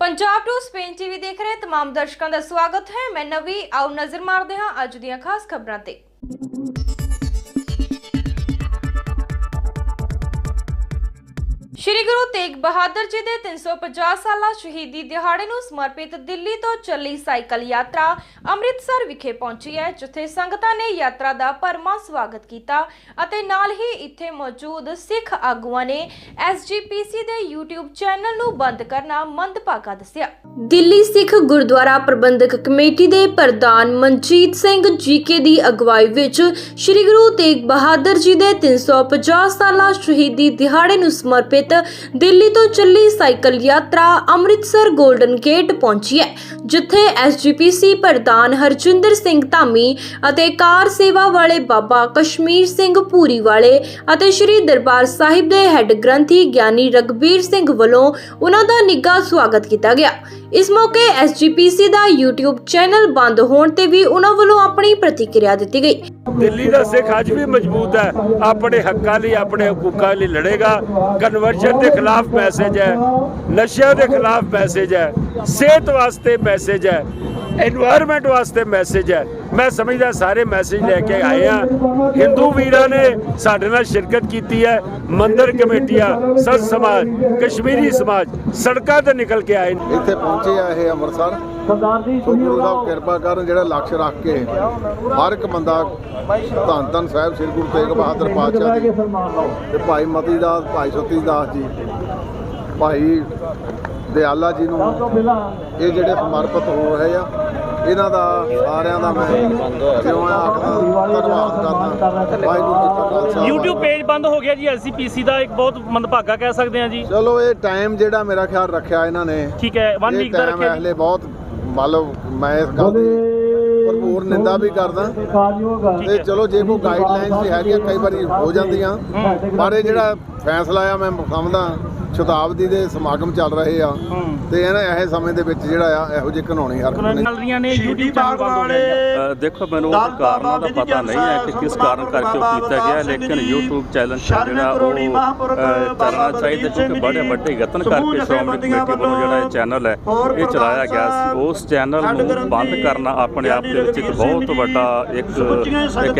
Punjab to Spain TV ਦੇਖ ਰਹੇ ਤਮਾਮ ਦਰਸ਼ਕਾਂ ਦਾ ਸਵਾਗਤ ਹੈ। ਮੈਂ ਨਵੀ ਆਓ ਨਜ਼ਰ ਮਾਰਦੇ ਹਾਂ ਅੱਜ ਦੀਆਂ ਖਾਸ ਖਬਰਾਂ ਤੇ। ਸ਼੍ਰੀ ਗੁਰੂ ਤੇਗ ਬਹਾਦਰ ਜੀ ਦੇ 350 ਸਾਲਾ ਸ਼ਹੀਦੀ ਦਿਹਾੜੇ ਨੂੰ ਸਮਰਪਿਤ ਦਿੱਲੀ ਤੋਂ ਚੱਲੀ ਸਾਈਕਲ ਯਾਤਰਾ ਅੰਮ੍ਰਿਤਸਰ ਵਿਖੇ ਪਹੁੰਚੀ ਹੈ, ਜਿੱਥੇ ਸੰਗਤਾਂ ਨੇ ਯਾਤਰਾ ਦਾ ਭਰਮਾ ਸਵਾਗਤ ਕੀਤਾ ਅਤੇ ਨਾਲ ਹੀ ਇੱਥੇ ਮੌਜੂਦ ਸਿੱਖ ਆਗੂਆਂ ਨੇ ਐਸਜੀਪੀਸੀ ਦੇ YouTube ਚੈਨਲ ਨੂੰ ਬੰਦ ਕਰਨਾ ਮੰਦਭਾਗਾ ਦੱਸਿਆ। ਦਿੱਲੀ ਸਿੱਖ ਗੁਰਦੁਆਰਾ ਪ੍ਰਬੰਧਕ ਕਮੇਟੀ ਦੇ ਪ੍ਰਧਾਨ ਮਨਜੀਤ ਸਿੰਘ ਜੀਕੇ ਦੀ ਅਗਵਾਈ ਵਿੱਚ ਸ੍ਰੀ ਗੁਰੂ ਤੇਗ ਬਹਾਦਰ ਜੀ ਦੇ 350 ਸਾਲਾ ਸ਼ਹੀਦੀ ਦਿਹਾੜੇ ਨੂੰ ਸਮਰਪਿਤ ਦਿੱਲੀ ਤੋਂ ਚੱਲੀ ਸਾਈਕਲ ਯਾਤਰਾ ਅੰਮ੍ਰਿਤਸਰ 골ਡਨ ਗੇਟ ਪਹੁੰਚੀ ਹੈ, ਜਿੱਥੇ ਐਸਜੀਪੀਸੀ ਪ੍ਰਧਾਨ ਹਰਜਿੰਦਰ ਸਿੰਘ ਧਾਮੀ ਅਤੇ ਕਾਰ ਸੇਵਾ ਵਾਲੇ ਬਾਬਾ ਕਸ਼ਮੀਰ ਸਿੰਘ ਪੂਰੀ ਵਾਲੇ ਅਤੇ ਸ੍ਰੀ ਦਰਬਾਰ ਸਾਹਿਬ ਦੇ ਹੈੱਡ ਗ੍ਰੰਥੀ ਗਿਆਨੀ ਰਗਬੀਰ ਸਿੰਘ ਵੱਲੋਂ ਉਹਨਾਂ ਦਾ ਨਿੱਘਾ ਸਵਾਗਤ ਕੀਤਾ ਗਿਆ। ਇਸ ਮੌਕੇ ਐਸਜੀਪੀਸੀ ਦਾ YouTube ਚੈਨਲ ਬੰਦ ਹੋਣ ਤੇ ਵੀ ਉਹਨਾਂ ਵੱਲੋਂ ਆਪਣੀ ਪ੍ਰਤੀਕਿਰਿਆ ਦਿੱਤੀ ਗਈ। ਦਿੱਲੀ ਦਾ ਸਿੱਖ ਅੱਜ ਵੀ ਮਜ਼ਬੂਤ ਹੈ। ਆਪਣੇ ਹੱਕਾਂ ਲਈ, ਆਪਣੇ ਹਕੂਕਾਂ ਲਈ ਲੜੇਗਾ। ਕਨਵਰਸ਼ਨ ਦੇ ਖਿਲਾਫ ਮੈਸੇਜ ਹੈ। ਨਸ਼ਿਆਂ ਦੇ ਖਿਲਾਫ ਮੈਸੇਜ ਹੈ। ਸਿਹਤ ਵਾਸਤੇ ਮੈਸੇਜ ਹੈ। এনवायरमेंट ਵਾਸਤੇ ਮੈਸੇਜ ਹੈ। ਮੈਂ ਸਮਝਦਾ ਸਾਰੇ ਮੈਸੇਜ ਲੈ ਕੇ ਆਏ ਆ। ਹਿੰਦੂ ਵੀਰਾਂ ਨੇ ਸਾਡੇ ਨਾਲ ਸ਼ਿਰਕਤ ਕੀਤੀ ਹੈ। ਮੰਦਰ ਕਮੇਟੀਆਂ ਸੰਤ ਸਮਾਜ ਕਸ਼ਮੀਰੀ ਸਮਾਜ ਸੜਕਾਂ ਤੇ ਨਿਕਲ ਕੇ ਆਏ ਨੇ। ਇੱਥੇ ਪਹੁੰਚੇ ਆ ਇਹ ਅੰਮ੍ਰਿਤਸਰ। ਸਰਦਾਰ ਜੀ ਗੁਰੂ ਸਾਹਿਬ ਕਿਰਪਾ ਕਰਨ ਜਿਹੜਾ ਲਕਸ਼ ਰੱਖ ਕੇ ਹਰ ਇੱਕ ਬੰਦਾ ਧੰਨ ਧੰਨ ਸਾਹਿਬ ਸ੍ਰੀ ਗੁਰੂ ਤੇਗ ਬਹਾਦਰ ਪਾਤਸ਼ਾਹ ਜੀ। ਤੇ ਭਾਈ ਮਤੀ ਦਾਸ ਭਾਈ ਸਤੀ ਦਾਸ ਜੀ ਭਾਈ ਦਿਆਲਾ ਜੀ ਨੂੰ ਇਹ ਜਿਹੜੇ ਸਮਰਪਿਤ ਹੋ ਰਹੇ ਆ ਇਹਨਾਂ ਦਾ ਸਾਰਿਆਂ ਦਾ ਮੈਂ ਜਿਉਂ ਆਖਦਾ ਧੰਨਵਾਦ ਕਰਦਾ। ਵਾਹਿਗੁਰੂ ਜੀ ਕਾ ਖਾਲਸਾ YouTube ਪੇਜ ਬੰਦ ਹੋ ਗਿਆ ਜੀ ਐਸਜੀਪੀਸੀ ਦਾ ਇੱਕ ਬਹੁਤ ਮੰਦਭਾਗਾ ਕਹਿ ਸਕਦੇ ਹਾਂ ਜੀ। ਚਲੋ ਇਹ ਟਾਈਮ ਜਿਹੜਾ ਮੇਰਾ ਖਿਆਲ ਰੱਖਿਆ ਇਹਨਾਂ ਨੇ ਠੀਕ ਹੈ 1 ਇਹ ਵੀਕ ਦਾ ਰੱਖਿਆ ਜੀ। ਹਲੇ ਬਹੁਤ ਮਤਲਬ ਮੈਂ ਇਸ ਗੱਲ ਦੀ ਭਰਪੂਰ ਨਿੰਦਾ ਵੀ ਕਰਦਾ। ਤੇ ਚਲੋ ਜੇ ਕੋਈ ਗਾਈਡਲਾਈਨਸ ਹੈਗੀਆਂ ਕਈ ਵਾਰੀ ਹੋ ਜਾਂਦੀਆਂ। ਪਰ ਇਹ ਜਿਹੜਾ ਫੈਸਲਾ ਆ ਮੈਂ ਸਮਝਦਾ। ਸ਼ਤਾਬਦੀ ਦੇ ਸਮਾਗਮ ਚੱਲ ਰਹੇ ਆ। ਤੇ ਇਹਨਾਂ ਇਹ ਸਮੇਂ ਦੇ ਵਿੱਚ ਜਿਹੜਾ ਆ ਇਹੋ ਜਿਹੇ ਕਾਨੂੰਨੀ ਹਰਕਤ ਨੇ ਚੱਲ ਰਹੀਆਂ ਨੇ YouTube ਚੈਨਲ ਬੰਦ ਹੋ ਗਿਆ ਜੀ। ਅ, ਦੇਖੋ ਮੈਨੂੰ ਉਹ ਕਾਰਨਾਂ ਦਾ ਪਤਾ ਨਹੀਂ ਹੈ ਕਿ ਕਿਸ ਕਾਰਨ ਕਰਕੇ ਉਹ ਕੀਤਾ ਗਿਆ ਲੇਕਿਨ YouTube ਚੈਨਲ ਜਿਹੜਾ ਉਹ ਚੱਲਣਾ ਚਾਹੀਦਾ ਕਿਉਂਕਿ ਬੜੇ ਵੱਡੇ ਯਤਨ ਕਰਕੇ ਸ਼੍ਰੋਮਣੀ ਕਮੇਟੀ ਵੱਲੋਂ ਜਿਹੜਾ ਇਹ ਚੈਨਲ ਹੈ ਇਹ ਚਲਾਇਆ ਗਿਆ ਸੀ। ਉਸ ਚੈਨਲ ਨੂੰ ਬੰਦ ਕਰਨਾ ਆਪਣੇ ਆਪ ਦੇ ਵਿੱਚ ਇੱਕ ਬਹੁਤ ਵੱਡਾ ਇੱਕ ਇਹ ਕਹਿ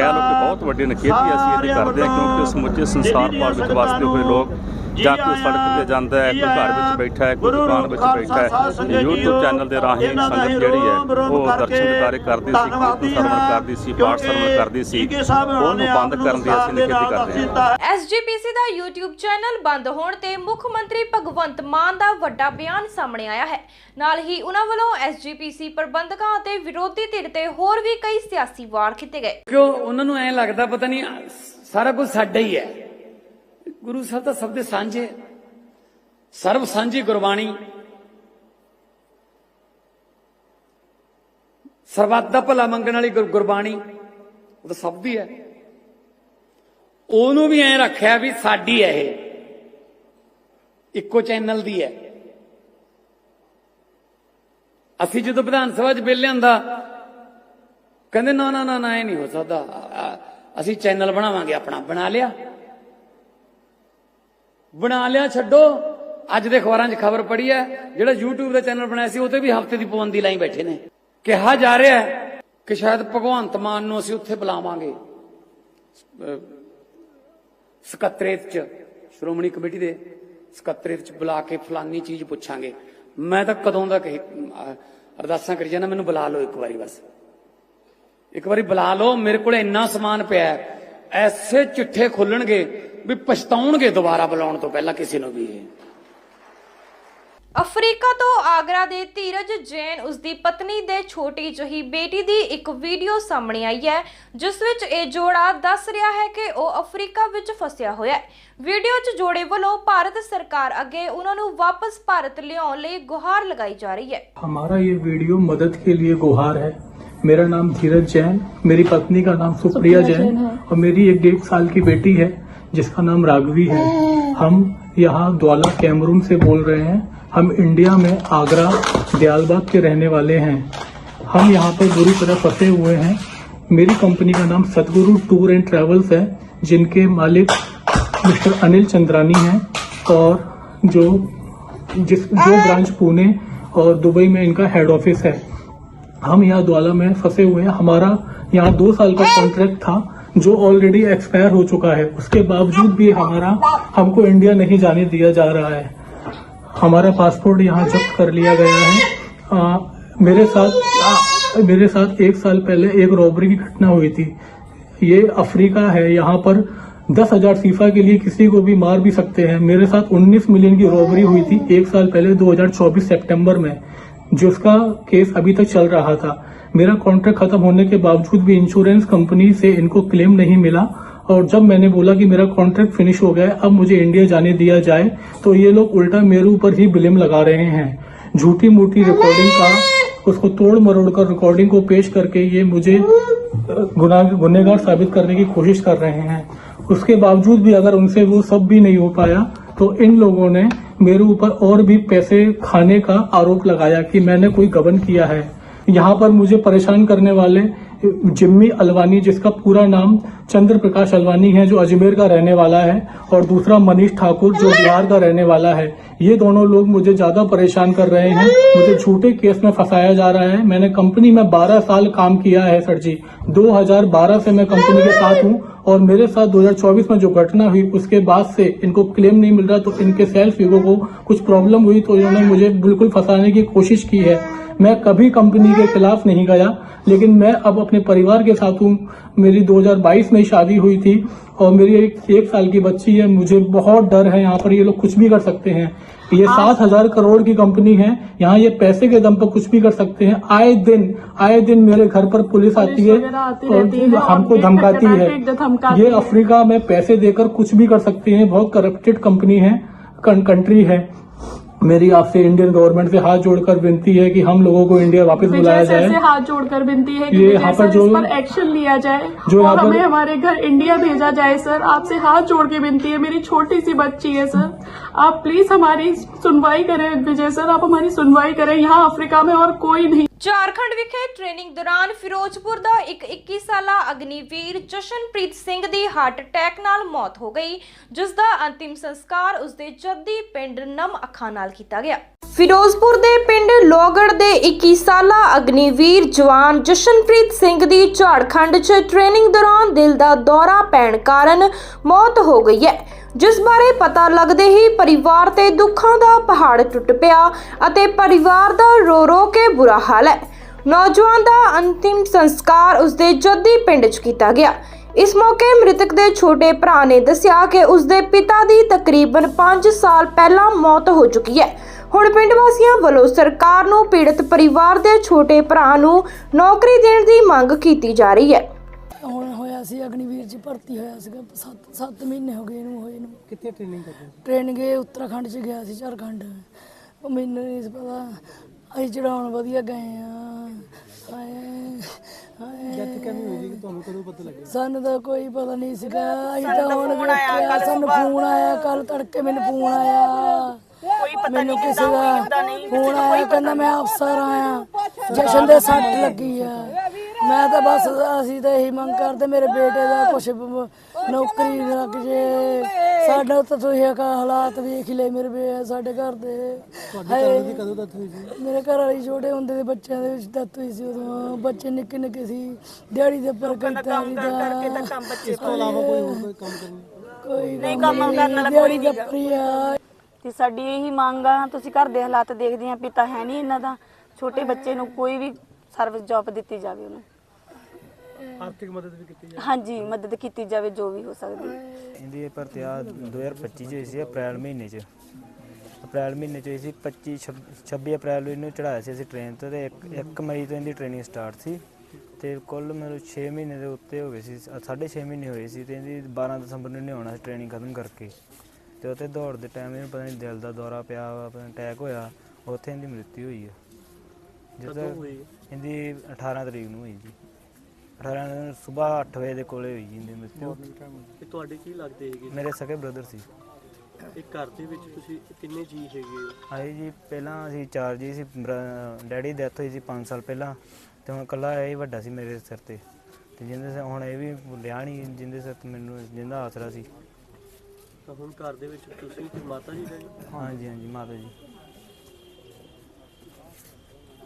ਲਓ ਕਿ ਬਹੁਤ ਵੱਡੀ ਨਖੇਤੀ ਅਸੀਂ ਇਹਦੀ ਕਰਦੇ ਹਾਂ ਕਿਉਂਕਿ ਸਮੁੱਚੇ ਸੰਸਾਰ ਭਰ ਵਿੱਚ ਵਸਦੇ ਹੋਏ ਲੋਕ ਜਾਂ ਕੋਈ ਸੜਕ ਤੇ ਜਾਂਦਾ ਹੈ ਕੋਈ ਘਰ ਵਿੱਚ ਬੈਠਾ ਹੈ ਕੋਈ ਦੁਕਾਨ ਵਿੱਚ ਬੈਠਾ ਹੈ YouTube ਚੈਨਲ ਦੇ ਰਾਹੀਂ ਸੰਗਤ ਜਿਹੜੀ ਹੈ ਉਹ ਦਰਸ਼ਨ ਦਿਦਾਰੇ ਕਰਦੀ ਸੀ ਕੀਰਤਨ ਸਰਵਣ ਕਰਦੀ ਸੀ ਪਾਠ ਸਰਵਣ ਕਰਦੀ ਸੀ ਉਹਨੂੰ ਬੰਦ ਕਰਨ ਦੀ ਅਸੀਂ ਨਿਖੇਧੀ ਕਰਦੇ। ਹਾਂ। ਐਸਜੀਪੀਸੀ ਦਾ YouTube ਚੈਨਲ ਬੰਦ ਹੋਣ ਤੇ ਮੁੱਖ ਮੰਤਰੀ ਭਗਵੰਤ ਮਾਨ ਦਾ ਵੱਡਾ ਬਿਆਨ ਸਾਹਮਣੇ ਆਇਆ ਹੈ। ਨਾਲ ਹੀ ਉਹਨਾਂ ਵੱਲੋਂ ਐਸਜੀਪੀਸੀ ਪ੍ਰਬੰਧਕਾਂ ਅਤੇ ਵਿਰੋਧੀ ਧਿਰ ਤੇ ਹੋਰ ਵੀ ਕਈ ਸਿਆਸੀ ਵਾਰ ਕੀਤੇ ਗਏ। ਕਿਉਂ? ਉਹਨਾਂ ਨੂੰ ਐ ਲੱਗਦਾ ਪਤਾ ਨਹੀਂ ਸਾਰਾ ਕੁਝ ਸਾਡਾ ਹੀ ਹੈ। ਗੁਰੂ ਸਾਹਿਬ ਤਾਂ ਸਭ ਦੇ ਸਾਂਝੇ। ਸਰਬ ਸਾਂਝੀ ਗੁਰਬਾਣੀ। ਸਰਬੱਤ ਦਾ ਭਲਾ ਮੰਗਣ ਵਾਲੀ ਗੁਰ- ਗੁਰਬਾਣੀ। ਉਹ ਤਾਂ ਸਭ ਦੀ ਹੈ। ਉਹਨੂੰ ਵੀ ਐ ਰੱਖਿਆ ਵੀ ਸਾਡੀ ਹੈ ਇਹ। ਇੱਕੋ ਚੈਨਲ ਦੀ ਹੈ। ਅਸੀਂ ਜਦੋਂ ਵਿਧਾਨ ਸਭਾ 'ਚ ਬਿੱਲ ਲਿਆਂਦਾ, ਕਹਿੰਦੇ ਨਾ ਨਾ ਨਾ ਨਾ, ਇਹ ਨਹੀਂ ਹੋ ਸਕਦਾ। ਅਸੀਂ ਚੈਨਲ ਬਣਾਵਾਂਗੇ, ਆਪਣਾ ਬਣਾ ਲਿਆ। ਬਣਾ ਲਿਆ, ਛੱਡੋ। ਅੱਜ ਦੇ ਅਖਬਾਰਾਂ 'ਚ ਖਬਰ ਪੜੀ ਹੈ, ਜਿਹੜਾ YouTube ਦਾ ਚੈਨਲ ਬਣਾਇਆ ਸੀ, ਉਹ ਤੇ ਵੀ ਹਫ਼ਤੇ ਦੀ ਪਾਬੰਦੀ ਲਾਈ ਬੈਠੇ ਨੇ। ਕਿਹਾ ਜਾ ਰਿਹਾ ਹੈ ਕਿ ਸ਼ਾਇਦ ਭਗਵੰਤ ਮਾਨ ਨੂੰ ਅਸੀਂ ਉੱਥੇ ਬੁਲਾਵਾਂਗੇ। ਸਕੱਤਰੇਤ 'ਚ, ਸ਼੍ਰੋਮਣੀ ਕਮੇਟੀ ਦੇ ਸਕੱਤਰੇਤ 'ਚ ਬੁਲਾ ਕੇ ਫਲਾਨੀ ਚੀਜ਼ ਪੁੱਛਾਂਗੇ। ਮੈਂ ਤਾਂ ਕਦੋਂ ਦਾ ਕਹੀ ਅਰਦਾਸਾਂ ਕਰੀ ਜਾਂਦਾ, ਮੈਨੂੰ ਬੁਲਾ ਲਓ ਇੱਕ ਵਾਰੀ ਬਸ। ਇੱਕ ਵਾਰੀ ਬੁਲਾ ਲਓ, ਮੇਰੇ ਕੋਲ ਇੰਨਾ ਸਮਾਨ ਪਿਆ ਐਸੇ ਚਿੱਠੇ ਖੁੱਲਣਗੇ ਵੀ ਪਛਤਾਉਣਗੇ ਦੁਬਾਰਾ ਬੁਲਾਉਣ ਤੋਂ ਪਹਿਲਾਂ ਕਿਸੇ ਨੂੰ ਵੀ ਇਹ ਅਫਰੀਕਾ ਤੋਂ ਆਗਰਾ ਦੇ ਧੀਰਜ ਜੈਨ ਉਸ ਦੀ ਪਤਨੀ ਦੇ ਛੋਟੀ ਜਿਹੀ ਬੇਟੀ ਦੀ ਇੱਕ ਵੀਡੀਓ ਸਾਹਮਣੇ ਆਈ ਹੈ ਜਿਸ ਵਿੱਚ ਇਹ ਜੋੜਾ ਦੱਸ ਰਿਹਾ ਹੈ ਕਿ ਉਹ ਅਫਰੀਕਾ ਵਿੱਚ ਫਸਿਆ ਹੋਇਆ ਹੈ ਵੀਡੀਓ 'ਚ ਜੋੜੇ ਵੱਲੋਂ ਭਾਰਤ ਸਰਕਾਰ ਅੱਗੇ ਉਹਨਾਂ ਨੂੰ ਵਾਪਸ ਭਾਰਤ ਲਿਆਉਣ ਲਈ ਗੁਹਾਰ ਲਗਾਈ ਜਾ ਰਹੀ ਹੈ हमारा ये वीडियो मदद के लिए गुहार है मेरा नाम धीरज जैन मेरी पत्नी का नाम सुप्रिया जैन और मेरी एक डेढ़ साल की बेटी है जिसका नाम राघवी है। हम यहाँ द्वाला कैमरून से बोल रहे हैं। हम इंडिया में आगरा, दयालबाग के रहने वाले हैं। हम यहाँ पर बुरी तरह फंसे हुए हैं। मेरी कंपनी का नाम सतगुरु टूर एंड ट्रेवल्स है, जिनके मालिक मिस्टर अनिल चंद्रानी हैं और जो, जिस, जो ब्रांच पुणे और दुबई में इनका हेड ऑफ़िस है। हम यहाँ द्वाला में फंसे हुए हैं। हमारा यहाँ दो साल का कॉन्ट्रैक्ट था। जो ऑलरेडी एक्सपायर हो चुका है उसके बावजूद भी हमारा हमको इंडिया नहीं जाने दिया जा रहा है। हमारा पासपोर्ट यहाँ जब्त कर लिया गया है। आ, मेरे साथ आ, मेरे साथ एक साल पहले एक रॉबरी की घटना हुई थी। ये अफ्रीका है यहाँ पर दस हज़ार फीफा के लिए किसी को भी मार भी सकते हैं। मेरे साथ 19 मिलियन की रॉबरी हुई थी एक साल पहले 2024 सितंबर में जिसका केस अभी तक चल रहा था। मेरा कॉन्ट्रैक्ट खत्म होने के बावजूद भी इंश्योरेंस कंपनी से इनको क्लेम नहीं मिला। और जब मैंने बोला कि मेरा कॉन्ट्रैक्ट फिनिश हो गया अब मुझे इंडिया जाने दिया जाए तो ये लोग उल्टा मेरे ऊपर ही ब्लेम लगा रहे हैं। झूठी मूठी रिकॉर्डिंग का, उसको तोड़ मरोड़ कर रिकॉर्डिंग को पेश करके ये मुझे गुना गुनेगार साबित करने की कोशिश कर रहे हैं। उसके बावजूद भी अगर उनसे वो सब भी नहीं हो पाया तो इन लोगों ने मेरे ऊपर और भी पैसे खाने का आरोप लगाया कि मैंने कोई गबन किया है। यहाँ पर मुझे परेशान करने वाले जिम्मी अलवानी, जिसका पूरा नाम चंद्र प्रकाश अलवानी है, जो अजमेर का रहने वाला है, और दूसरा मनीष ठाकुर, जो बिहार का रहने वाला है। ये दोनों लोग मुझे ज़्यादा परेशान कर रहे हैं। मुझे झूठे केस में फंसाया जा रहा है। मैंने कंपनी में 12 साल काम किया है, सर जी। 2012 से मैं कंपनी के साथ हूँ। और मेरे साथ 2024 में जो घटना हुई उसके बाद से इनको क्लेम नहीं मिल रहा तो इनके सेल्फ ईगो को कुछ प्रॉब्लम हुई तो इन्होंने मुझे बिल्कुल फंसाने की कोशिश की है। मैं कभी कंपनी के खिलाफ नहीं गया लेकिन मैं अब अपने परिवार के साथ हूँ। मेरी 2022 में शादी हुई थी और मेरी एक, एक साल की बच्ची है। मुझे बहुत डर है यहाँ पर ये लोग कुछ भी कर सकते हैं। ये सात हज़ार करोड़ की कंपनी है। यहाँ ये पैसे के दम पर कुछ भी कर सकते हैं। आए दिन आए दिन मेरे घर पर पुलिस आती है और हमको धमकाती है। ये अफ्रीका में पैसे देकर कुछ भी कर सकती हैं। बहुत करप्टेड कंपनी है कंट्री है। मेरी आपसे इंडियन गवर्नमेंट से हाथ जोड़कर विनती है कि हम लोगों को इंडिया वापस बुलाया जाए। हाथ जोड़कर विनती है कि ये यहाँ पर जो- एक्शन लिया जाए जो और हमें हमारे घर इंडिया भेजा जाए सर। आपसे हाथ जोड़ के विनती है। मेरी छोटी सी बच्ची है सर। आप प्लीज हमारी सुनवाई करें विजय सर आप हमारी सुनवाई करें यहाँ अफ्रीका में और कोई नहीं ਝਾਰਖੰਡ ਵਿਖੇ ਟ੍ਰੇਨਿੰਗ ਦੌਰਾਨ ਫਿਰੋਜ਼ਪੁਰ ਦਾ ਇੱਕ 21 ਸਾਲਾ ਅਗਨੀਵੀਰ ਜਸ਼ਨਪ੍ਰੀਤ ਸਿੰਘ ਦੀ ਹਾਰਟ ਅਟੈਕ ਨਾਲ ਮੌਤ ਹੋ ਗਈ ਜਿਸ ਦਾ ਅੰਤਿਮ ਸੰਸਕਾਰ ਉਸਦੇ ਜੱਦੀ ਪਿੰਡ ਨਮ ਅੱਖਾਂ ਨਾਲ ਕੀਤਾ ਗਿਆ ਫਿਰੋਜ਼ਪੁਰ ਦੇ ਪਿੰਡ ਲੋਗੜ ਦੇ 21 ਸਾਲਾ ਅਗਨੀਵੀਰ ਜਵਾਨ ਜਸ਼ਨਪ੍ਰੀਤ ਸਿੰਘ ਦੀ ਝਾਰਖੰਡ 'ਚ ਟ੍ਰੇਨਿੰਗ ਦੌਰਾਨ ਦਿਲ ਦਾ ਦੌਰਾ ਪੈਣ ਕਾਰਨ ਮੌਤ ਹੋ ਗਈ ਹੈ ਜਿਸ ਬਾਰੇ ਪਤਾ ਲੱਗਦੇ ਹੀ ਪਰਿਵਾਰ ਤੇ ਦੁੱਖਾਂ ਦਾ ਪਹਾੜ ਟੁੱਟ ਪਿਆ ਅਤੇ ਪਰਿਵਾਰ ਦਾ ਰੋ ਰੋ ਕੇ ਬੁਰਾ ਹਾਲ ਹੈ। ਨੌਜਵਾਨ ਦਾ ਅੰਤਿਮ ਸੰਸਕਾਰ ਉਸਦੇ ਜੱਦੀ ਪਿੰਡ 'ਚ ਕੀਤਾ ਗਿਆ। ਇਸ ਮੌਕੇ ਮ੍ਰਿਤਕ ਦੇ ਛੋਟੇ ਭਰਾ ਨੇ ਦੱਸਿਆ ਕਿ ਉਸਦੇ ਪਿਤਾ ਦੀ ਤਕਰੀਬਨ 5 ਸਾਲ ਪਹਿਲਾਂ ਮੌਤ ਹੋ ਚੁੱਕੀ ਹੈ। ਹੁਣ ਪਿੰਡ ਵਾਸੀਆਂ ਵੱਲੋਂ ਸਰਕਾਰ ਨੂੰ ਪੀੜਤ ਪਰਿਵਾਰ ਦੇ ਛੋਟੇ ਭਰਾ ਨੂੰ ਨੌਕਰੀ ਦੇਣ ਦੀ ਮੰਗ ਕੀਤੀ ਜਾ ਰਹੀ ਹੈ। ਹੁਣ ਹੋਇਆ ਸੀ ਅਗਨੀਵੀਰ ਜੀ ਭਰਤੀ ਹੋਇਆ ਸੀਗਾ 7 7 ਮਹੀਨੇ ਹੋ ਗਏ ਇਹਨੂੰ ਹੋਏ ਨੂੰ। ਕਿੱਥੇ ਟ੍ਰੇਨਿੰਗ ਕਰਦੇ ਟ੍ਰੇਨਿੰਗ ਇਹ ਉੱਤਰਾਖੰਡ ਚ ਗਿਆ ਸੀ ਝਾਰਖੰਡ। ਉਹ ਮੈਨੂੰ ਨਹੀਂ ਸੀ ਪਤਾ ਅਸੀਂ ਚੜਾਉਣ ਵਧੀਆ ਗਏ ਆ। ਹਾਏ ਹਾਏ। ਜੱਤ ਕਿਵੇਂ ਹੋਈ ਕਿ ਤੁਹਾਨੂੰ ਕਦੋਂ ਪਤਾ ਲੱਗਿਆ ਸਾਨੂੰ ਤਾਂ ਕੋਈ ਪਤਾ ਨਹੀਂ ਸੀਗਾ। ਅਸੀਂ ਤਾਂ ਹੁਣ ਵੇਖਿਆ ਸਾਨੂੰ ਫੋਨ ਆਇਆ ਕੱਲ ਤੜਕੇ ਮੈਨੂੰ ਫੋਨ ਆਇਆ। ਮੈਨੂੰ ਕਿਸੇ ਦਾ ਫੋਨ ਆਇਆ ਕਹਿੰਦਾ ਮੈਂ ਅਫਸਰ ਆਇਆ ਜਸ਼ਨ ਦੇ ਸੱਟ ਲੱਗੀ ਆ। ਮੈਂ ਤਾਂ ਬਸ ਅਸੀਂ ਤਾਂ ਇਹੀ ਮੰਗ ਕਰਦੇ ਮੇਰੇ ਬੇਟੇ ਦਾ ਕੁਛ ਬ- ਨੌਕਰੀ ਲੱਗ ਜੇ। ਸਾਡਾ ਤਾਂ ਤੁਸੀਂ ਇਹ ਹਾਲਾਤ ਵੇਖ ਹੀ ਲਏ ਮੇਰੇ ਬੇ ਸਾਡੇ ਘਰ ਦੇ। ਤੁਹਾਡੇ ਕਦੋਂ ਤੱਕ ਹੋਈ ਸੀ? ਮੇਰੇ ਘਰ ਵਾਲੀ ਛੋਟੇ ਹੁੰਦੇ ਦੇ ਬੱਚਿਆਂ ਦੇ ਵਿੱਚ ਡੈਥ ਹੋਈ ਸੀ ਉਦੋਂ। ਬੱਚੇ ਨਿੱਕੇ ਨਿੱਕੇ ਸੀ ਦਿਹਾੜੀ ਦੇ ਉੱਪਰ ਕੀਤਾ ਸੀ ਦਾ ਇਸ ਤੋਂ ਇਲਾਵਾ ਕੋਈ ਹੋਰ ਕੰਮ ਕਰਨ ਕੋਈ ਨਹੀਂ ਕੰਮ ਕਰਨ ਵਾਲਾ ਕੋਈ ਨਹੀਂ ਤੇ ਸਾਡੀ ਇਹੀ ਮੰਗ ਆ ਤੁਸੀਂ ਘਰ ਦੇ ਹਾਲਾਤ ਦੇਖਦੇ ਆ ਪਿਤਾ ਹੈ ਨਹੀਂ ਇਹਨਾਂ ਦਾ। ਛੋਟੇ ਬੱਚੇ ਨੂੰ ਕੋਈ ਵੀ ਸਰਵਿਸ ਜੌਬ ਦਿੱਤੀ ਜਾਵੇ ਉਹਨੂੰ। ਆਰਥਿਕ ਮਦਦ ਵੀ ਕੀਤੀ ਜਾਵੇ। ਹਾਂਜੀ ਮਦਦ ਕੀਤੀ ਜਾਵੇ ਜੋ ਵੀ ਹੋ ਸਕਦੀ ਹੈ। ਇਹਦੀ ਇਹ ਭਰਤੀ ਆ 2025 ਚ ਹੋਈ ਸੀ ਅਪ੍ਰੈਲ ਮਹੀਨੇ ਚ। ਅਪ੍ਰੈਲ ਮਹੀਨੇ ਚ ਹੋਈ ਸੀ 25 ਛਬ- 26 ਅਪ੍ਰੈਲ ਨੂੰ ਇਹਨੂੰ ਚੜਾਇਆ ਸੀ ਅਸੀਂ ਟ੍ਰੇਨ ਤੇ ਤੇ 1 ਮਈ ਤੋਂ ਇਹਦੀ ਟ੍ਰੇਨਿੰਗ ਸਟਾਰਟ ਸੀ। ਤੇ ਕੁੱਲ ਮੈਨੂੰ 6 ਮਹੀਨੇ ਦੇ ਉੱਤੇ ਹੋ ਗਏ ਸੀ 6.5 ਮਹੀਨੇ ਹੋਏ ਸੀ ਤੇ ਇਹਦੀ 12 ਦਸੰਬਰ ਨੂੰ ਇਹਨੇ ਆਉਣਾ ਸੀ ਟ੍ਰੇਨਿੰਗ ਖਤਮ ਕਰਕੇ। ਤੇ ਉੱਥੇ ਦੌੜ ਦੇ ਟਾਈਮ ਇਹਨੂੰ ਪਤਾ ਨਹੀਂ ਦਿਲ ਦਾ ਦੌਰਾ ਪਿਆ ਵਾ ਪਤਾ ਅਟੈਕ ਹੋਇਆ ਉੱਥੇ ਇਹਦੀ ਮ੍ਰਿਤਿੂ ਹੋਈ ਹੈ ਹੋਈ? ਇਹਦੀ 18 ਤਰੀਕ ਨੂੰ ਹੋਈ ਜੀ। 18 ਨੂੰ ਸਵੇਰ 8 ਵਜੇ ਦੇ ਕੋਲੇ ਹੋਈ ਜੀ ਇਹਦੀ ਮ੍ਰਿਤਿੂ ਤੇ ਤੁਹਾਡੇ ਕੀ ਲੱਗਦੇ ਹੈਗੇ? ਮੇਰੇ ਸਕੇ ਬ੍ਰਦਰ ਸੀ। ਇਹ ਘਰ ਦੇ ਵਿੱਚ ਤੁਸੀਂ ਕਿੰਨੇ ਜੀ ਹੈਗੇ ਹੋ? ਆਏ ਜੀ ਪਹਿਲਾਂ ਅਸੀਂ ਚਾਰ ਜੀ ਸੀ ਬਰ- ਡੈਡੀ ਦੀ ਡੈਥ ਹੋਈ ਸੀ 5 ਸਾਲ ਪਹਿਲਾਂ ਤੇ ਹੁਣ ਇਕੱਲਾ ਇਹ ਹੀ ਵੱਡਾ ਸੀ ਮੇਰੇ ਸਿਰ ਤੇ। ਤੇ ਜਿੰਦੇ ਸਿਰ ਹੁਣ ਇਹ ਵੀ ਲਿਆ ਨਹੀਂ ਜਿੰਦੇ ਸਿਰ ਤੇ ਮੈਨੂੰ ਜਿੰਦਾ ਆਸਰਾ ਸੀ। ਤਾਂ ਹੁਣ ਘਰ ਦੇ ਵਿੱਚ ਤੁਸੀਂ ਤੇ ਮਾਤਾ ਜੀ ਰਹਿੰਦੇ ਹਾਂਜੀ ਹਾਂਜੀ ਮਾਤਾ ਜੀ।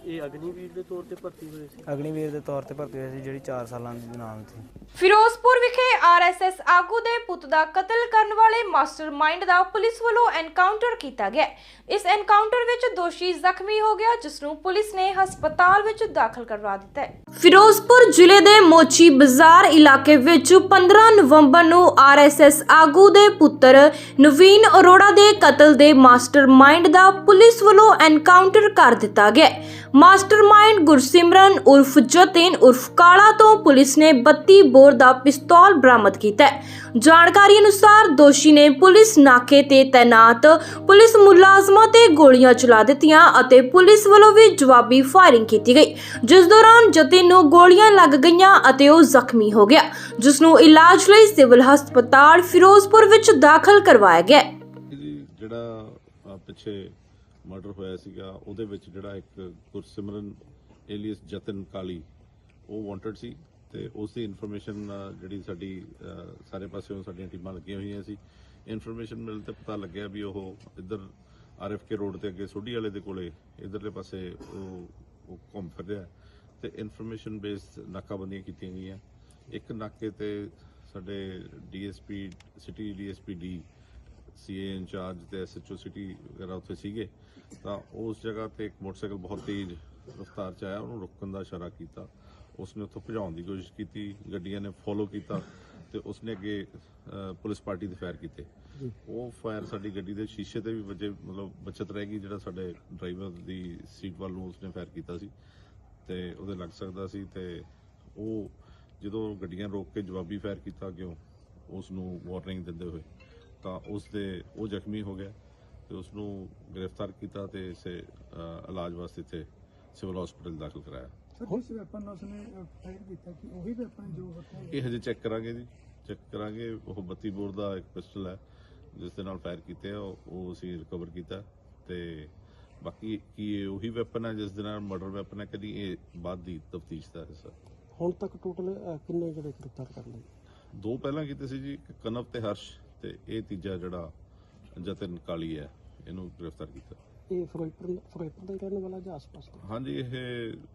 ਇਹ ਅਗਨੀਵੀਰ ਦੇ ਤੌਰ ਤੇ ਭਰਤੀ ਹੋਏ ਸੀ? ਅਗਨੀਵੀਰ ਦੇ ਤੌਰ ਤੇ ਭਰਤੀ ਹੋਏ ਸੀ ਜਿਹੜੀ 4 ਸਾਲਾਂ ਦੀ ਨਾਮ ਸੀ। ਫਿਰੋਜ਼ਪੁਰ ਵਿਖੇ ਆਰਐਸਐਸ ਆਗੂ ਦੇ ਪੁੱਤ ਦਾ ਕਤਲ ਕਰਨ ਵਾਲੇ ਮਾਸਟਰਮਾਈਂਡ ਦਾ ਪੁਲਿਸ ਵੱਲੋਂ ਐਨਕਾਊਂਟਰ ਕੀਤਾ ਗਿਆ ਇਸ ਐਨਕਾਊਂਟਰ ਵਿੱਚ ਦੋਸ਼ੀ ਜ਼ਖਮੀ ਹੋ ਗਿਆ ਜਿਸ ਨੂੰ ਪੁਲਿਸ ਨੇ ਹਸਪਤਾਲ ਵਿੱਚ ਦਾਖਲ ਕਰਵਾ ਦਿੱਤਾ ਹੈ। ਫਿਰੋਜ਼ਪੁਰ ਜ਼ਿਲ੍ਹੇ ਦੇ ਮੋਚੀ ਬਾਜ਼ਾਰ ਇਲਾਕੇ ਵਿੱਚ 15 ਨਵੰਬਰ ਨੂੰ ਆਰਐਸਐਸ ਆਗੂ ਦੇ ਪੁੱਤਰ ਨਵੀਨ ਅਰੋੜਾ ਦੇ ਕਤਲ ਦੇ ਮਾਸਟਰਮਾਈਂਡ ਦਾ ਪੁਲਿਸ ਵੱਲੋਂ ਐਨਕਾਊਂਟਰ ਕਰ ਦਿੱਤਾ ਗਿਆ। ਮਾਸਟਰਮਾਈਂਡ ਗੁਰਸਿਮਰਨ ਉਰਫ ਜਤਿਨ ਉਰਫ ਕਾਲਾ ਤੋਂ ਪੁਲਿਸ ਨੇ 32 ਬੋਰ ਦਾ ਪਿਸਤੌਲ ਬਰਾਮਦ ਕੀਤਾ ਹੈ। ਜਾਣਕਾਰੀ ਅਨੁਸਾਰ ਦੋਸ਼ੀ ਨੇ ਪੁਲਿਸ ਨਾਕੇ ਤੇ ਤੈਨਾਤ ਪੁਲਿਸ ਮੁਲਾਜ਼ਮਾਂ ਤੇ ਗੋਲੀਆਂ ਚਲਾ ਦਿੱਤੀਆਂ ਅਤੇ ਪੁਲਿਸ ਵੱਲੋਂ ਵੀ ਜਵਾਬੀ ਫਾਇਰਿੰਗ ਕੀਤੀ ਗਈ। ਜਿਸ ਦੌਰਾਨ ਜਤਿਨ ਨੂੰ ਗੋਲੀਆਂ ਲੱਗ ਗਈਆਂ ਅਤੇ ਉਹ ਜ਼ਖਮੀ ਹੋ ਗਿਆ, ਜਿਸ ਨੂੰ ਇਲਾਜ ਲਈ ਸਿਵਲ ਹਸਪਤਾਲ ਫਿਰੋਜ਼ਪੁਰ ਵਿੱਚ ਦਾਖਲ ਕਰਵਾਇਆ ਗਿਆ ਜਿਹੜਾ ਪਿੱਛੇ ਮਰਡਰ ਹੋਇਆ ਸੀਗਾ, ਉਹਦੇ ਵਿੱਚ ਜਿਹੜਾ ਇੱਕ ਗੁਰਸਿਮਰਨ ਏਲੀਅਸ ਜਤਨ ਕਾਲੀ, ਉਹ ਵਾਂਟਡ ਸੀ ਤੇ ਉਸ ਦੀ ਇਨਫੋਰਮੇਸ਼ਨ ਜਿਹੜੀ ਸਾਡੀ ਸਾਰੇ ਪਾਸਿਓਂ ਸਾਡੀਆਂ ਟੀਮਾਂ ਲੱਗੀਆਂ ਹੋਈਆਂ ਸੀ। ਇਨਫੋਰਮੇਸ਼ਨ ਮਿਲ ਤੇ ਪਤਾ ਲੱਗਿਆ ਵੀ ਉਹ ਇੱਧਰ ਆਰਐਫਕੇ ਰੋਡ ਤੇ ਅੱਗੇ ਸੋਢੀ ਵਾਲੇ ਦੇ ਕੋਲੇ, ਇਧਰਲੇ ਪਾਸੇ ਉਹ ਉਹ ਘੁੰਮ ਫਿਰ ਰਿਹਾ। ਤੇ ਇਨਫੋਰਮੇਸ਼ਨ ਬੇਸਡ ਨਾਕਾਬੰਦੀਆਂ ਕੀਤੀਆਂ ਗਈਆਂ। ਇੱਕ ਨਾਕੇ ਤੇ ਸਾਡੇ DSP city DSP D CA incharge ਤੇ ਐਸਐਚਓ ਸਿਟੀ ਵਗੈਰਾ ਉੱਥੇ ਸੀਗੇ ਤਾਂ ਉਸ ਜਗ੍ਹਾ ਤੇ ਇੱਕ ਮੋਟਰਸਾਈਕਲ ਬਹੁਤ ਤੇਜ਼ ਰਫ਼ਤਾਰ 'ਚ ਆਇਆ ਉਹਨੂੰ ਰੋਕਣ ਦਾ ਇਸ਼ਾਰਾ ਕੀਤਾ। ਉਸਨੇ ਉੱਥੋਂ ਭਜਾਉਣ ਦੀ ਕੋਸ਼ਿਸ਼ ਕੀਤੀ ਗੱਡੀਆਂ ਨੇ ਫੋਲੋ ਕੀਤਾ ਤੇ ਉਸਨੇ ਅੱਗੇ ਪੁਲਿਸ ਪਾਰਟੀ ਦੇ ਫਾਇਰ ਕੀਤੇ। ਉਹ ਫਾਇਰ ਸਾਡੀ ਗੱਡੀ ਦੇ ਸ਼ੀਸ਼ੇ ਤੇ ਵੀ ਵੱਜੇ ਮਤਲਬ ਬਚਤ ਰਹਿ ਗਈ ਜਿਹੜਾ ਸਾਡੇ ਡਰਾਈਵਰ ਦੀ ਸੀਟ ਵੱਲ ਨੂੰ ਉਸਨੇ ਫਾਇਰ ਕੀਤਾ ਸੀ। ਤੇ ਉਹਦੇ ਲੱਗ ਸਕਦਾ ਸੀ ਤੇ ਉਹ ਜਦੋਂ ਗੱਡੀਆਂ ਰੋਕ ਕੇ ਜਵਾਬੀ ਫਾਇਰ ਕੀਤਾ ਕਿਉਂ ਉਸ ਨੂੰ ਵਾਰਨਿੰਗ ਦਿੰਦੇ ਹੋਏ। ਤਾਂ ਉਸ ਦੇ ਉਹ ਜ਼ਖਮੀ ਹੋ ਗਿਆ ਤੇ ਉਸ ਨੂੰ ਗ੍ਰਿਫਤਾਰ ਕੀਤਾ ਤੇ ਇਸੇ ਇਲਾਜ ਵਾਸਤੇ ਤੇ ਸਿਵਲ ਹਸਪੀਟਲ ਦਾਖਲ ਕਰਾਇਆ। ਜਿਸ ਵੈਪਨ ਉਸਨੇ ਫਾਇਰ ਕੀਤਾ ਕਿ ਉਹੀ ਵੈਪਨ ਜੋ ਹੱਥੋਂ ਇਹ ਹਜੇ ਚੈੱਕ ਕਰਾਂਗੇ ਜੀ। ਚੈੱਕ ਕਰਾਂਗੇ ਉਹ 32 ਬੋਰ ਦਾ ਇੱਕ ਪਿਸਟਲ ਹੈ ਜਿਸ ਦੇ ਨਾਲ ਫਾਇਰ ਕੀਤੇ ਆ ਉਹ ਉਹ ਅਸੀਂ ਰਿਕਵਰ ਕੀਤਾ ਤੇ ਬਾਕੀ ਕੀ ਇਹ ਉਹੀ ਵੈਪਨ ਹੈ ਜਿਸ ਦੇ ਨਾਲ ਮਰਡਰ ਵੈਪਨ ਹੈ ਕਦੀ ਇਹ ਬਾਅਦ ਦੀ ਤਫਤੀਸ਼ ਦਾ ਹਿੱਸਾ? ਹੁਣ ਤੱਕ ਟੋਟਲ ਕਿੰਨੇ ਜਿਹੜੇ ਗ੍ਰਿਫਤਾਰ ਕਰ ਲਏ? ਦੋ ਪਹਿਲਾਂ ਕੀਤੇ ਸੀ ਜੀ ਕਨਵ ਤੇ ਹਰਸ਼ ਤੇ ਇਹ ਤੀਜਾ ਜਿਹੜਾ ਜਤਨ ਕਾਲੀ ਹੈ ਇਹਨੂੰ ਗ੍ਰਿਫਤਾਰ ਕੀਤਾ। ਇਹ ਫਿਰੋਜ਼ਪੁਰ ਫਿਰੋਜ਼ਪੁਰ ਦਾ ਹੀ ਰਹਿਣ ਵਾਲਾ ਜਾਂ ਆਸ-ਪਾਸ ਦਾ? ਹਾਂਜੀ ਇਹ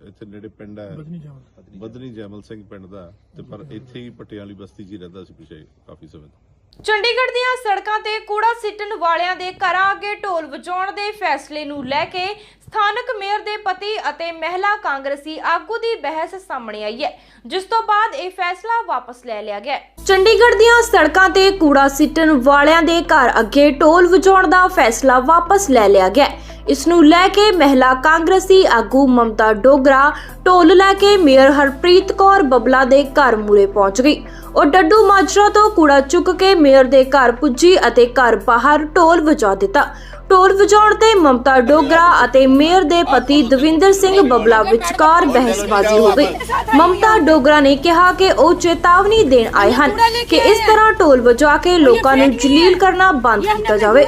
ਇੱਥੇ ਨੇੜੇ ਪਿੰਡ ਹੈ। ਬਦਨੀ ਜੈਮਲ। ਸਿੰਘ ਪਿੰਡ ਦਾ ਤੇ ਪਰ ਇੱਥੇ ਹੀ ਪਟਿਆਲੀ ਬਸਤੀ 'ਚ ਹੀ ਰਹਿੰਦਾ ਸੀ ਪਿਛੇ ਕਾਫੀ ਸਮੇਂ ਤੋਂ। ਚੰਡੀਗੜ੍ਹ ਦੀਆਂ ਸੜਕਾਂ ਤੇ ਕੂੜਾ ਸਿੱਟਣ ਵਾਲਿਆਂ ਦੇ ਘਰਾਂ ਅੱਗੇ ਢੋਲ ਵਜਾਉਣ ਦੇ ਫੈਸਲੇ ਨੂੰ ਲੈ ਕੇ ਸਥਾਨਕ ਮੇਅਰ ਦੇ ਪਤੀ ਅਤੇ ਮਹਿਲਾ ਕਾਂਗਰਸੀ ਆਗੂ ਦੀ ਬਹਿਸ ਸਾਹਮਣੇ ਆਈ ਹੈ, ਜਿਸ ਤੋਂ ਬਾਅਦ ਇਹ ਫੈਸਲਾ ਵਾਪਸ ਲੈ ਲਿਆ ਗਿਆ ਚੰਡੀਗੜ੍ਹ ਦੀਆਂ ਸੜਕਾਂ ਤੇ ਕੂੜਾ ਸਿੱਟਣ ਵਾਲਿਆਂ ਦੇ ਘਰ ਅੱਗੇ ਢੋਲ ਵਜਾਉਣ ਦਾ ਫੈਸਲਾ ਵਾਪਸ ਲੈ ਲਿਆ ਗਿਆ ਇਸ ਨੂੰ ਲੈ ਕੇ ਮਹਿਲਾ ਕਾਂਗਰਸੀ ਆਗੂ ਮਮਤਾ ਡੋਗਰਾ, ਢੋਲ ਲੈ ਕੇ ਮੇਅਰ ਹਰਪ੍ਰੀਤ ਕੌਰ ਬਬਲਾ ਦੇ ਘਰ ਮੂਰੇ ਪਹੁੰਚ ਗਈ। ਉਹ ਡੱਡੂ ਮਾਜਰਾ ਤੋਂ ਕੂੜਾ ਚੁੱਕ ਕੇ ਮੇਅਰ ਦੇ ਘਰ ਪੁੱਜੀ ਅਤੇ ਘਰ ਬਾਹਰ ਢੋਲ ਵਜਾ ਦਿੱਤਾ। ਢੋਲ ਵਜਾਉਣ ਤੇ ਮਮਤਾ ਡੋਗਰਾ ਅਤੇ ਮੇਅਰ ਦੇ ਪਤੀ ਦਵਿੰਦਰ ਸਿੰਘ ਬਬਲਾ ਵਿਚਕਾਰ ਬਹਿਸਬਾਜ਼ੀ ਹੋ ਗਈ ਮਮਤਾ ਡੋਗਰਾ ਨੇ ਕਿਹਾ ਕਿ ਉਹ ਚੇਤਾਵਨੀ ਦੇਣ ਆਏ ਹਨ ਕਿ ਇਸ ਤਰ੍ਹਾਂ ਢੋਲ ਵਜਾ ਕੇ ਲੋਕਾਂ ਨੂੰ ਜਲੀਲ ਕਰਨਾ ਬੰਦ ਕੀਤਾ ਜਾਵੇ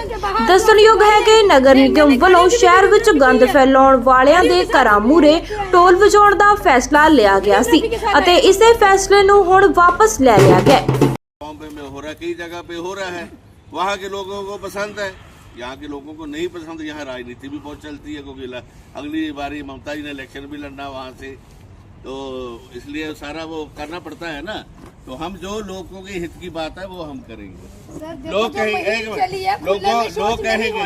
ਦੱਸਣਯੋਗ ਹੈ ਕਿ ਨਗਰ ਨਿਗਮ ਵੱਲੋਂ ਸ਼ਹਿਰ ਵਿੱਚ ਗੰਦ ਫੈਲਾਉਣ ਵਾਲਿਆਂ ਦੇ ਘਰਾਂ ਮੂਰੇ ਢੋਲ ਵਜਾਉਣ ਦਾ ਫੈਸਲਾ ਲਿਆ ਗਿਆ ਸੀ ਅਤੇ ਇਸੇ ਫੈਸਲੇ ਨੂੰ ਹੁਣ ਵਾਪਸ ਲੈ ਲਿਆ ਗਿਆ ਹੈ। बॉम्बे में हो रहा है कई जगह पे हो रहा है वहाँ के लोगों को पसंद है यहाँ के लोगों को नहीं पसंद यहाँ राजनीति भी बहुत चलती है क्योंकि अगली बारी ममता जी ने इलेक्शन भी लड़ना वहाँ से। तो इसलिए सारा वो करना पड़ता है ना। तो हम जो लोगों के हित की बात है वो हम करेंगे। लोग कहेंगे लोगों लोग कहेंगे।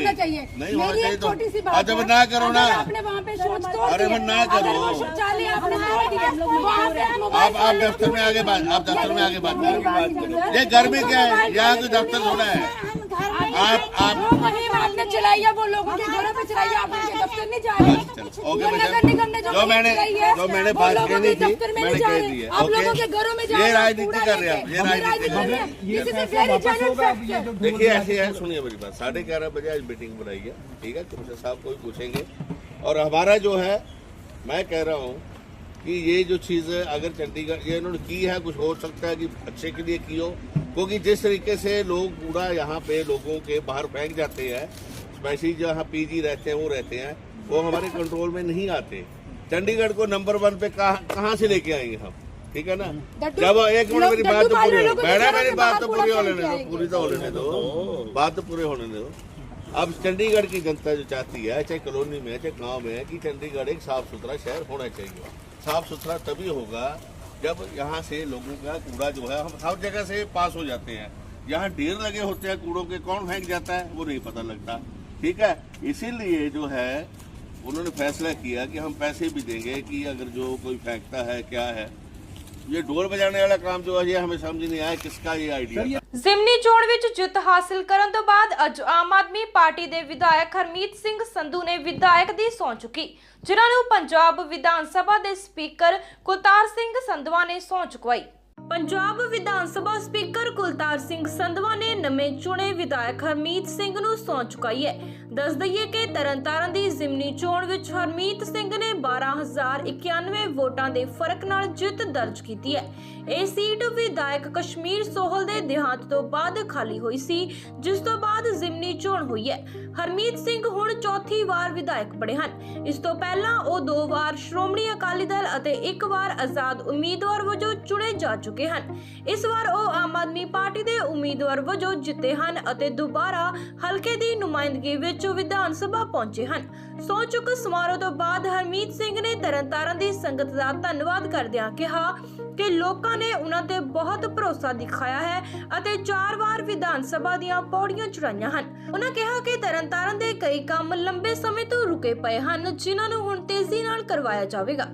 नहीं होना चाहिए तो अजब ना करो ना। आपने वहाँ पे सोच तो अरे मैं ना करो। आप आप दफ्तर में आगे बात आप दफ्तर में आगे बात ये घर में क्या है? यहाँ तो दफ्तर थोड़ा है। आप आप वो मुहिम आपने चलाई है वो लोगों के घरों पे चलाई है आप उनके दफ्तर नहीं जा रहे। ओके नगर निगम ने जो मैंने जो मैंने बात लोगों कहनी के थी मैंने कह दी है आप लोगों के घरों में जा ये राजनीति कर रहे हैं ये राजनीति हैं. देखिए ऐसे है सुनिए मेरी बात साढ़े ग्यारह बजे आज मीटिंग बनाई है ठीक है? कमिश्नर साहब को भी पूछेंगे। और हमारा जो है मैं कह रहा हूँ कि ये जो चीज़ है अगर चंडीगढ़ ये इन्होंने की है कुछ हो सकता है कि अच्छे के लिए की हो क्योंकि जिस तरीके से लोग पूरा यहाँ पे लोगों के बाहर फेंक जाते हैं स्पेशली जहाँ पीजी रहते हैं वो रहते हैं वो हमारे कंट्रोल में नहीं आते। चंडीगढ़ को नंबर वन पे कहाँ से लेके आएँगे हम? ठीक है ना? जब एक मिनट मेरी बात तो वाले पूरी हो मैडम मेरी बात तो पूरी होने दो पूरी तो होने दो। बात तो पूरे होने दो। अब चंडीगढ़ की जनता जो चाहती है चाहे कॉलोनी में चाहे गाँव में है कि चंडीगढ़ एक साफ़ सुथरा शहर होना चाहिए। साफ़ सुथरा तभी होगा जब यहाँ से लोगों का कूड़ा जो है, हम हर जगह से पास हो जाते हैं। यहाँ ढेर लगे होते हैं कूड़ों के, कौन फेंक जाता है, वो नहीं पता लगता। ठीक है? इसीलिए जो है, उन्होंने फैसला किया कि हम पैसे भी देंगे कि अगर जो कोई फेंकता है, क्या है? ये ढोल बजाने वाला काम जो है ये हमें समझ नहीं आया किसका ये आइडिया था ਜ਼ਿਮਨੀ ਚੋਣ ਵਿੱਚ ਜਿੱਤ ਹਾਸਲ ਕਰਨ ਤੋਂ ਬਾਅਦ ਅੱਜ ਆਮ ਆਦਮੀ ਪਾਰਟੀ ਦੇ ਵਿਧਾਇਕ ਹਰਮੀਤ ਸਿੰਘ ਸੰਧੂ ਨੇ ਵਿਧਾਇਕ ਦੀ ਸਹੁੰ ਚੁੱਕੀ ਜਿਨ੍ਹਾਂ ਨੂੰ ਪੰਜਾਬ ਵਿਧਾਨ ਸਭਾ ਦੇ ਸਪੀਕਰ ਕੁਲਤਾਰ ਸਿੰਘ ਸੰਧਵਾ ਨੇ ਸਹੁੰ ਚੁਕਵਾਈ ਪੰਜਾਬ ਵਿਧਾਨ ਸਭਾ ਸਪੀਕਰ ਕੁਲਤਾਰ ਸਿੰਘ ਸੰਧਵਾ ਨੇ ਨਵੇਂ ਚੁਣੇ ਵਿਧਾਇਕ ਹਰਮੀਤ ਸਿੰਘ ਨੂੰ ਸਹੁੰ ਚੁਕਾਈ ਹੈ ਦੱਸ ਦਈਏ ਕਿ ਤਰਨਤਾਰਨ ਦੀ ਜ਼ਿਮਨੀ ਚੋਣ ਵਿੱਚ ਹਰਮੀਤ ਸਿੰਘ ਨੇ 12091 ਵੋਟਾਂ ਦੇ ਫ਼ਰਕ ਨਾਲ ਜਿੱਤ ਦਰਜ ਕੀਤੀ ਹੈ। ਇਹ ਸੀਟ ਵਿਧਾਇਕ ਕਸ਼ਮੀਰ ਸੋਹਲ ਦੇ ਦੇਹਾਂਤ ਤੋਂ ਬਾਅਦ ਖਾਲੀ ਹੋਈ ਸੀ, ਜਿਸ ਤੋਂ ਬਾਅਦ ਜ਼ਿਮਨੀ ਚੋਣ ਹੋਈ ਹੈ। ਹਰਮੀਤ ਸਿੰਘ ਹੁਣ ਚੌਥੀ ਵਾਰ ਵਿਧਾਇਕ ਬਣੇ ਹਨ। ਇਸ ਤੋਂ ਪਹਿਲਾਂ ਉਹ ਦੋ ਵਾਰ ਸ਼੍ਰੋਮਣੀ ਅਕਾਲੀ ਦਲ ਅਤੇ ਇੱਕ ਵਾਰ ਆਜ਼ਾਦ ਉਮੀਦਵਾਰ ਵਜੋਂ ਚੁਣੇ ਜਾ ਚੁੱਕੇ ਹਨ। ਇਸ ਵਾਰ ਉਹ ਆਮ ਆਦਮੀ ਪਾਰਟੀ ਦੇ ਉਮੀਦਵਾਰ ਵਜੋਂ ਜਿੱਤੇ ਹਨ ਅਤੇ ਦੁਬਾਰਾ ਹਲਕੇ ਦੀ ਨੁਮਾਇੰਦਗੀ ਵਿੱਚ ਵਿਧਾਨ ਸਭਾ ਪਹੁੰਚੇ ਹਨ। ਸਹੁੰ ਚੁੱਕ ਸਮਾਰੋਹ ਤੋਂ ਬਾਅਦ ਹਰਮੀਤ ਸਿੰਘ ਨੇ ਤਰਨਤਾਰਨ ਦੀ ਸੰਗਤ ਦਾ ਧੰਨਵਾਦ ਕਰਦਿਆਂ ਕਿਹਾ ਕਿ ਲੋਕਾਂ ਨੇ ਉਹਨਾਂ ਤੇ ਬਹੁਤ ਭਰੋਸਾ ਦਿਖਾਇਆ ਹੈ ਅਤੇ ਚਾਰ ਵਾਰ ਵਿਧਾਨ ਸਭਾ ਦੀਆਂ ਪੌੜੀਆਂ ਚੜਾਈਆਂ ਹਨ। ਉਹਨਾਂ ਕਿਹਾ ਕਿ ਤਰਨਤਾਰਨ ਦੇ ਕਈ ਕੰਮ ਲੰਬੇ ਸਮੇਂ ਤੋਂ ਰੁਕੇ ਪਏ ਹਨ, ਜਿਨ੍ਹਾਂ ਨੂੰ ਹੁਣ ਤੇਜ਼ੀ ਨਾਲ ਕਰਵਾਇਆ ਜਾਵੇਗਾ।